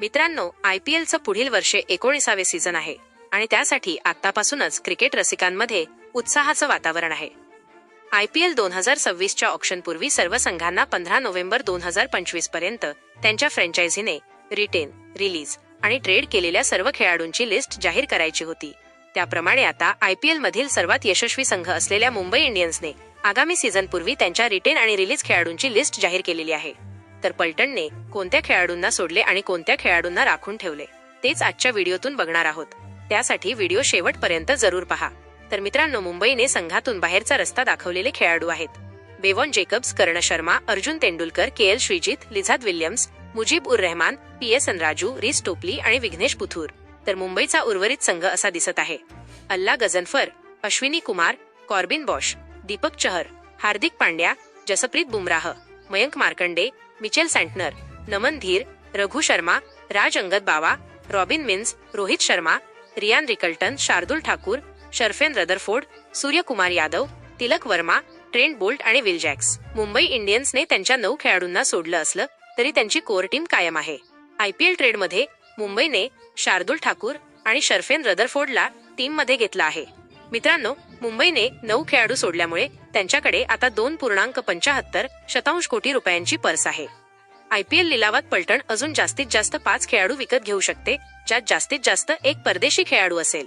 मित्रांनो I P एलचं पुढील वर्षे एकोणीसावे सीझन आहे आणि त्यासाठी आतापासूनच क्रिकेट रसिकांमध्ये उत्साहाचं वातावरण आहे. आय पी एल दोन हजार सव्वीसच्या ऑप्शनपूर्वी सर्व संघांना पंधरा नोव्हेंबर दोन हजार पंचवीसपर्यंत त्यांच्या फ्रँचायझीने रिटेन रिलीज आणि ट्रेड केलेल्या सर्व खेळाडूंची लिस्ट जाहीर करायची होती. त्याप्रमाणे आता आय पी मधील सर्वात यशस्वी संघ असलेल्या मुंबई इंडियन्सने आगामी सीझनपूर्वी त्यांच्या रिटेन आणि रिलीज खेळाडूंची लिस्ट जाहीर केलेली आहे. तर पलटणने कोणत्या खेळाडूंना सोडले आणि कोणत्या खेळाडूंना राखून ठेवले तेच आजच्या व्हिडिओतून बघणार आहोत. त्यासाठी व्हिडिओ शेवटपर्यंत जरूर पहा. तर मित्रांनो मुंबईने संघातून बाहेरचा रस्ता दाखवलेले खेळाडू आहेत. Bevon Jacobs Karn Sharma Arjun Tendulkar K L Shrijith Lizaad Williams Mujeeb Ur Rahman P S Raju Reece Topley आणि विघ्नेश पुथूर. तर मुंबईचा उर्वरित संघ असा दिसत आहे. Allah Ghazanfar Ashwani Kumar Corbin Bosch Deepak Chahar Hardik Pandya Jasprit Bumrah Mayank Markande Mitchell Santner Naman Dhir Raghu Sharma Raj Angad Bawa Robin Minz Rohit Sharma Ryan Rickelton Shardul Thakur Sherfane Rutherford Suryakumar Yadav Tilak Varma Trent Boult आणि Will Jacks Mumbai इंडियन्सने त्यांच्या नऊ खेळाडूंना सोडलं असलं तरी त्यांची core team कायम आहे. आयपीएल ट्रेडमध्ये मुंबईने शार्दुल ठाकूर आणि शर्फेन रदरफोर्डला टीममध्ये घेतला घेतलं आहे. मित्रांनो मुंबईने नऊ खेळाडू सोडल्यामुळे त्यांच्याकडे आता दोन पूर्णांक पंचाहत्तर शतांश कोटी रुपयांची पर्स आहे. आयपीएल लिलावात पलटण अजून जास्तीत जास्त पाच खेळाडू विकत घेऊ शकते ज्यात जास्तीत जास्त एक परदेशी खेळाडू असेल.